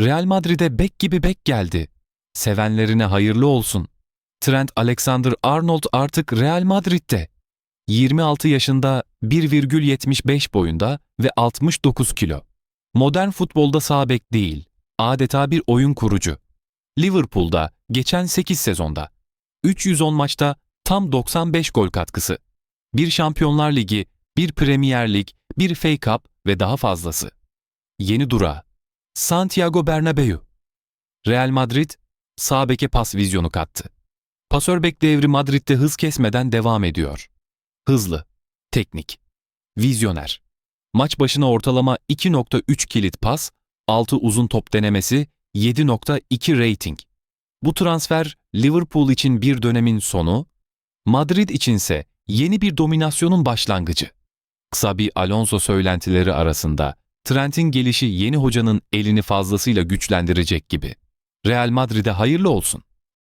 Real Madrid'e bek gibi bek geldi. Sevenlerine hayırlı olsun. Trent Alexander-Arnold artık Real Madrid'de. 26 yaşında 1,75 boyunda ve 69 kilo. Modern futbolda sağ bek değil, adeta bir oyun kurucu. Liverpool'da geçen 8 sezonda 310 maçta tam 95 gol katkısı. Bir Şampiyonlar Ligi, bir Premier Lig, bir FA Cup ve daha fazlası. Yeni durağı. Santiago Bernabeu. Real Madrid sağ beke pas vizyonu kattı. Pasör bek devri Madrid'de hız kesmeden devam ediyor. Hızlı, teknik, vizyoner. Maç başına ortalama 2.3 kilit pas, 6 uzun top denemesi, 7.2 rating. Bu transfer Liverpool için bir dönemin sonu, Madrid içinse yeni bir dominasyonun başlangıcı. Xabi Alonso söylentileri arasında Trent'in gelişi yeni hocanın elini fazlasıyla güçlendirecek gibi. Real Madrid'e hayırlı olsun.